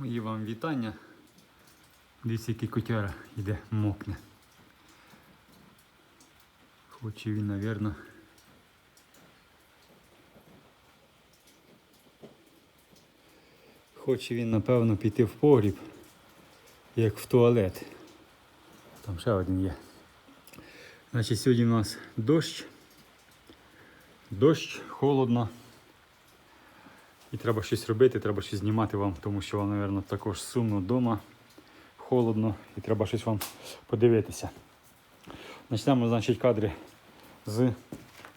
Мої вам вітання. Дивіться, який котяра йде, мокне. Хоче він, напевно. Хоче він, напевно, піти в погріб, як в туалет. Там ще один є. Значить, сьогодні у нас дощ. Дощ, холодно. І треба щось робити, треба щось знімати вам, тому що вам, мабуть, також сумно вдома, холодно і треба щось вам подивитися. Почнемо, значить, кадри з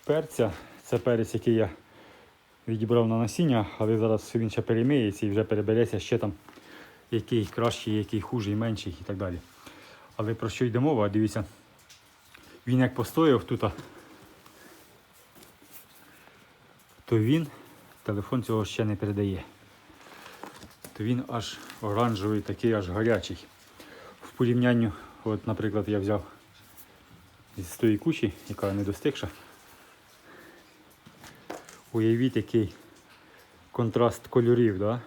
перця. Це перець, який я відібрав на насіння, але зараз він ще перемиється і вже перебереться ще там, який кращий, який хужий, менший і так далі. Але про що йде мова? Дивіться, він як постояв тут, то він телефон цього ще не передає. То він аж оранжевий, такий аж гарячий. В порівнянні, от, наприклад, я взяв з тої кучі, яка не достигша. Уявіть, який контраст кольорів, да?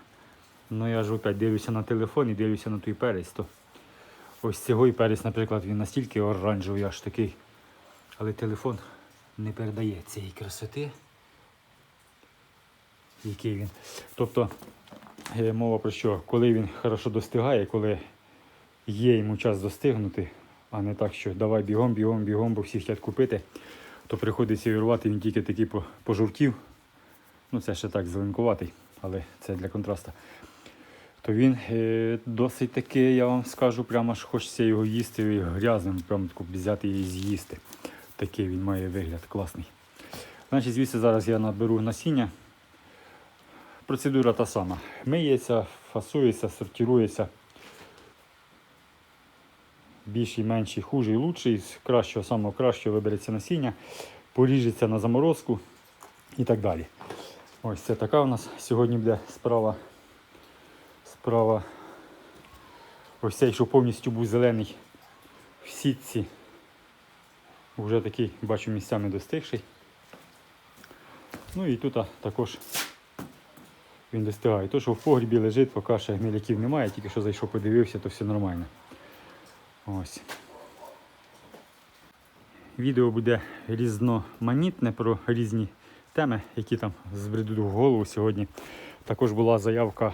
Ну я ж опять дивлюся на телефон і дивлюся на той перець. То ось цього і перець, наприклад, він настільки оранжевий, аж такий. Але телефон не передає цієї красоти який він. Тобто е, мова про що, коли він хорошо достигає, коли є йому час достигнути, а не так, що давай бігом, бігом, бігом, бо всі хочуть купити, то приходиться вірувати, він тільки такий по- пожовтів. Ну це ще так зеленкуватий, але це для контрасту. То він е, досить такий, я вам скажу, прямо аж хочеться його їсти і грязним, прямо таку взяти і з'їсти. Такий він має вигляд класний. Значить, звідси зараз я наберу насіння. Процедура та сама. Миється, фасується, сортирується. Більший, менший, хужий, лучший. З кращого, самого кращого вибереться насіння, поріжеться на заморозку і так далі. Ось це така у нас сьогодні буде справа. Справа. Ось цей, що повністю був зелений в сітці. Вже такий, бачу, місцями достигший. Ну і тут також він достигає. То, що в погрібі лежить, поки ще гниляків немає, тільки що зайшов, подивився, то все нормально. Ось. Відео буде різноманітне про різні теми, які там збредуть в голову сьогодні. Також була заявка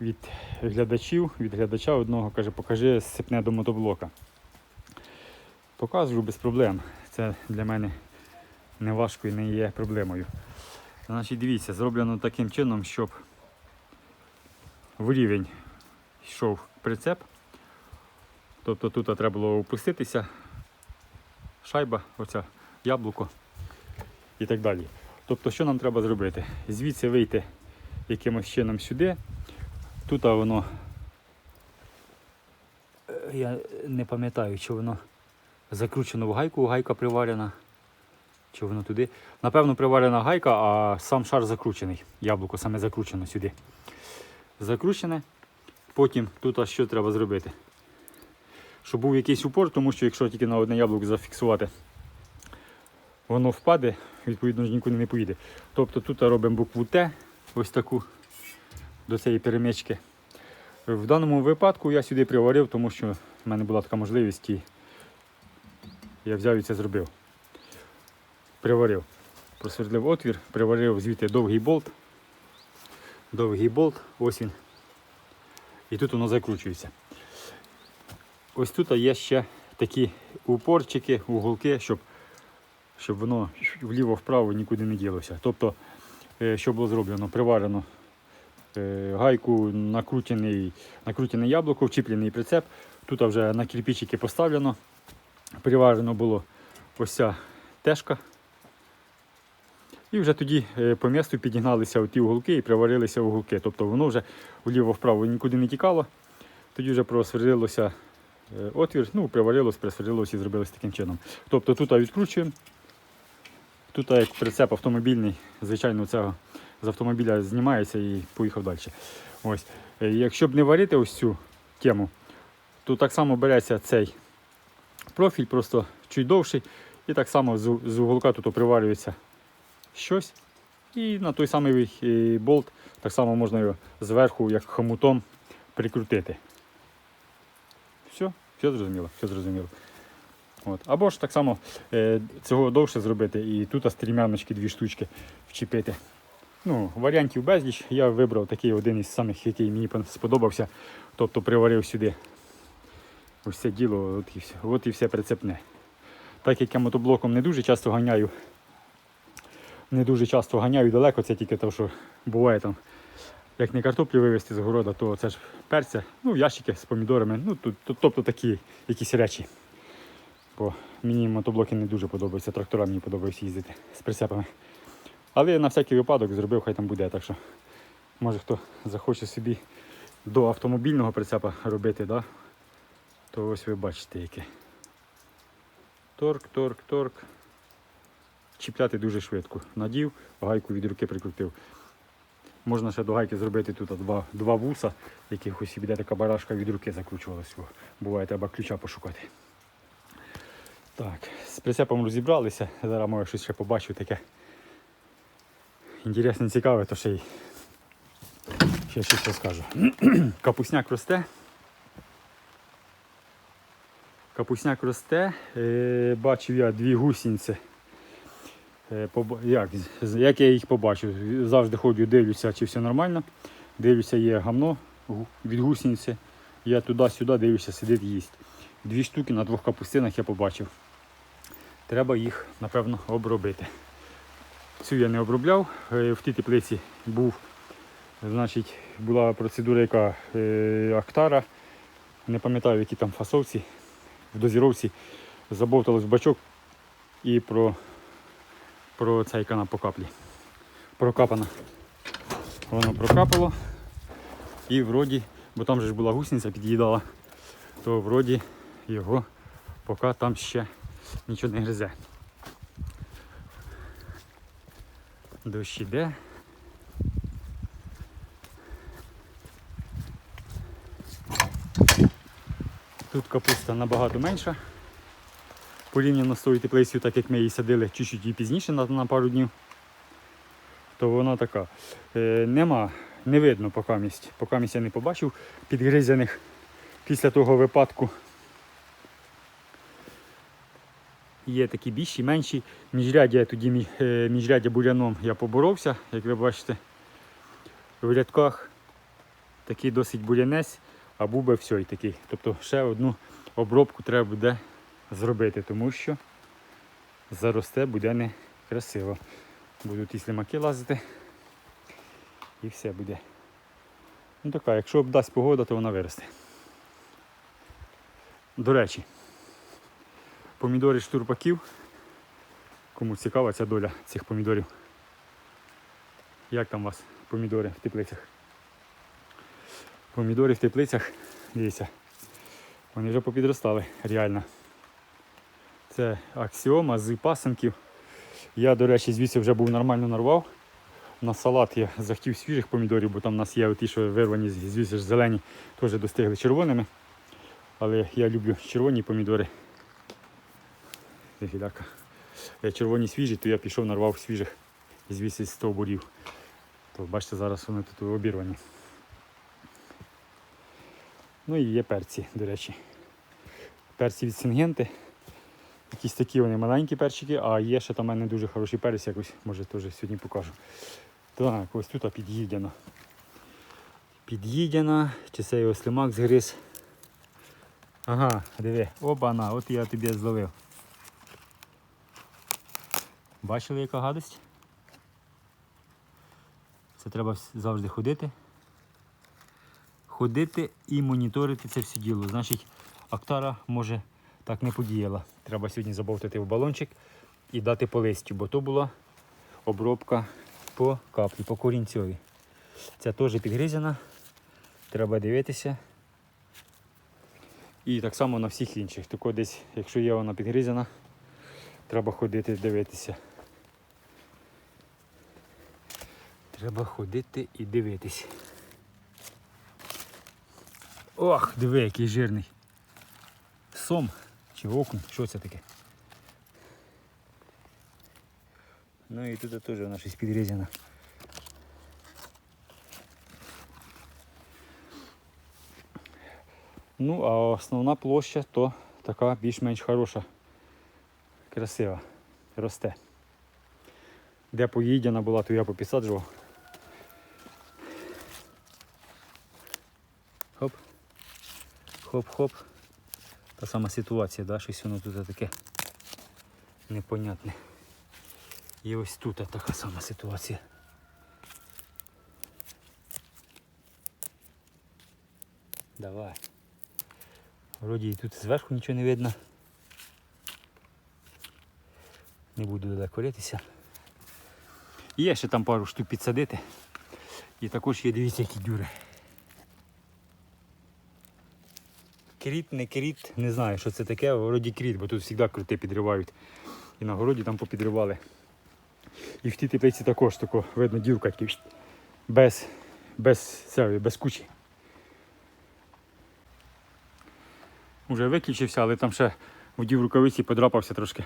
від глядачів, від глядача одного, каже, покажи сипне до мотоблока. Показую без проблем. Це для мене не важко і не є проблемою. Значить, дивіться, зроблено таким чином, щоб в рівень йшов прицеп. Тобто тут треба було опуститися, шайба, оця яблуко і так далі. Тобто, що нам треба зробити? Звідси вийти якимось чином сюди. Тут воно, е, я не пам'ятаю, чи воно закручено в гайку, гайка приварена. Чи воно туди? Напевно, приварена гайка, а сам шар закручений. Яблуко саме закручено сюди. Закручене. Потім тут аж що треба зробити? Щоб був якийсь упор, тому що якщо тільки на одне яблуко зафіксувати, воно впаде, відповідно ж нікуди не поїде. Тобто тут робимо букву Т, ось таку до цієї перемички. В даному випадку я сюди приварив, тому що в мене була така можливість і я взяв і це зробив приварив. Просвердлив отвір, приварив звідти довгий болт. Довгий болт, ось він. І тут воно закручується. Ось тут є ще такі упорчики, уголки, щоб, щоб воно вліво-вправо нікуди не ділося. Тобто, е, що було зроблено? Приварено е, гайку, накручений, накрутене яблуко, вчіплений прицеп. Тут вже на кирпичики поставлено. Приварено було ось ця тежка. І вже тоді е, по місту підігналися ті уголки і приварилися уголки. Тобто воно вже вліво-вправо нікуди не тікало. Тоді вже просверлилося е, отвір, ну, приварилось, присверлилось і зробилось таким чином. Тобто тут відкручуємо. Тут як прицеп автомобільний, звичайно, цього з автомобіля знімається і поїхав далі. Ось. Е, Якщо б не варити ось цю тему, то так само береться цей профіль, просто чуть довший, і так само з уголка тут приварюється щось. І на той самий болт так само можна його зверху, як хомутом, прикрутити. Все, все зрозуміло, все зрозуміло. От. Або ж так само е, цього довше зробити і тут стрімяночки дві штучки вчепити. Ну, варіантів безліч. Я вибрав такий один із самих, який мені сподобався. Тобто приварив сюди ось це діло, от і все, от і все прицепне. Так як я мотоблоком не дуже часто ганяю, не дуже часто ганяю далеко, це тільки те, що буває там, як не картоплю вивезти з города, то це ж перця, ну, ящики з помідорами, ну, тут, тут- тобто такі якісь речі. Бо мені мотоблоки не дуже подобаються, трактора мені подобається їздити з прицепами. Але я на всякий випадок зробив, хай там буде. Так що, може хто захоче собі до автомобільного прицепа робити, да? то ось ви бачите яке. Торк, торк, торк. Чіпляти дуже швидко. Надів, гайку від руки прикрутив. Можна ще до гайки зробити тут два, два вуса, якихось і буде така барашка від руки закручувалась. О, Буває, треба ключа пошукати. Так, з прицепом розібралися. Зараз може щось ще побачу таке. Інтересне, цікаве, то ще й ще щось розкажу. Капусняк росте. Капусняк росте. Е, бачив я дві гусінці. Е, як, як я їх побачив? Завжди ходжу, дивлюся, чи все нормально. Дивлюся, є гамно від гусениці. Я туди-сюди дивлюся, сидить їсть. Дві штуки на двох капустинах я побачив. Треба їх, напевно, обробити. Цю я не обробляв. Е, В тій теплиці був, значить, була процедура, яка е, актара. Не пам'ятаю, в якій там фасовці, в дозіровці забовталось в бачок і про, про цей канал по каплі. Прокапано. Воно прокапало. І вроді, бо там же ж була гусениця, під'їдала, то вроді його поки там ще нічого не гризе. Дощ іде. Тут капуста набагато менша. Порівняно з тою теплицею, так як ми її садили чуть-чуть і пізніше на, на пару днів, то вона така. Е, нема, не видно. Поки місць я не побачив підгризаних після того випадку. Є такі більші, менші. Міжряддя я тоді е, міжряддя буряном я поборовся, як ви бачите. В рядках такий досить бурянець, а був би все і такий. Тобто ще одну обробку треба буде зробити, тому що заросте буде не красиво. Будуть і слимаки лазити і все буде. Ну така, якщо обдасть погода, то вона виросте. До речі, помідори штурпаків. Кому цікава ця доля цих помідорів. Як там у вас помідори в теплицях? Помідори в теплицях, дивіться, вони вже попідростали, реально. Це аксіома з пасенків. Я, до речі, звідси вже був нормально нарвав. На салат я захотів свіжих помідорів, бо там у нас є ті, що вирвані, звідси ж зелені, теж достигли червоними. Але я люблю червоні помідори. Е, Червоні свіжі, то я пішов нарвав свіжих звідси з стовбурів. То бачите, зараз вони тут обірвані. Ну і є перці, до речі. Перці від Сингенти. Якісь такі вони маленькі перчики, а є ще там у мене дуже хороший перець, якось, може теж сьогодні покажу. Так, ось тут під'їдяно. Під'їдяна, чи це його слимак згриз. Ага, диви, оба-на, от я тобі зловив. Бачили, яка гадость? Це треба завжди ходити. Ходити і моніторити це все діло. Значить, Актара може так не подіяла. Треба сьогодні забовтати в балончик і дати по листю, бо то була обробка по каплі, по корінцьові. Ця теж підгризена. Треба дивитися. І так само на всіх інших. Тако десь, якщо є вона підгризена, треба ходити дивитися. Треба ходити і дивитись. Ох, диви, який жирний. Сом чи окунь, що це таке? Ну і тут теж вона щось підрізана. Ну, а основна площа то така більш-менш хороша, красива, росте. Де поїдена була, то я попісаджував. Хоп. Хоп-хоп. Та сама ситуація, да? щось воно тут таке непонятне. І ось тут така сама ситуація. Давай. Вроді і тут зверху нічого не видно. Не буду далеко ритися. Є ще там пару штук підсадити. І також є, дивіться, які дюри. Кріт, не кріт, не знаю, що це таке, вроді кріт, бо тут завжди крути підривають. І на городі там попідривали. І в тій теплиці також тако, видно дірка без, без, без кучі. Уже виключився, але там ще в рукавиці подрапався трошки.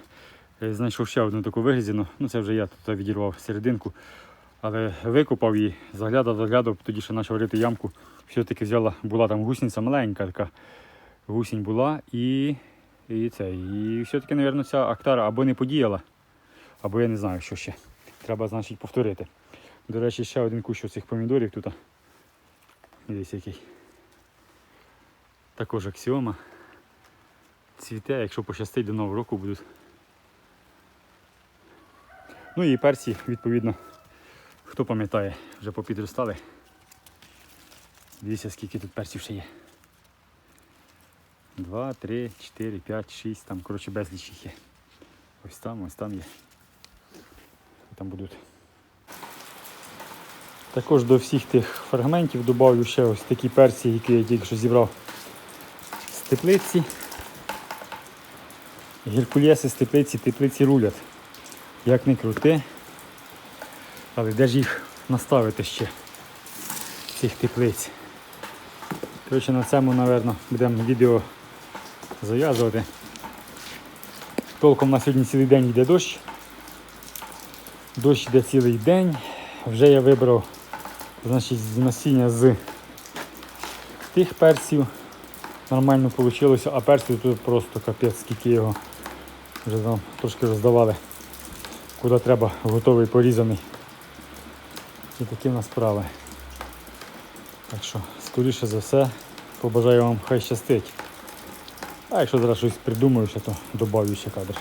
Е, Знайшов ще одну таку вигрізіну. Ну це вже я тут відірвав серединку. Але викопав її, заглядав, заглядав, тоді ще почав рити ямку. Все-таки взяла, була там гусениця маленька така. Гусінь була і, і це. І все-таки, мабуть, ця актара або не подіяла, або я не знаю, що ще. Треба, значить, повторити. До речі, ще один кущ цих помідорів тут. Дивіться який. Також аксіома. Цвіте, якщо пощастить до Нового року будуть. Ну і перці, відповідно, хто пам'ятає, вже попідростали. Дивіться, скільки тут перців ще є. Два, три, чотири, п'ять, шість, там, коротше, безліч їх є. Ось там, ось там є. Там будуть. Також до всіх тих фрагментів додаю ще ось такі перці, які я тільки що зібрав з теплиці. Геркулеси з теплиці, теплиці рулять. Як не крути. Але де ж їх наставити ще? Цих теплиць. Коротше, на цьому, мабуть, будемо відео зав'язувати. Толком на сьогодні цілий день йде дощ. Дощ йде цілий день. Вже я вибрав значить, насіння з тих персів. Нормально вийшло, а персів тут просто капець, скільки його вже там трошки роздавали. Куди треба, готовий порізаний. І такі в нас справи. Так що, скоріше за все, побажаю вам хай щастить. А якщо зараз щось придумаю, то додаю ще кадр.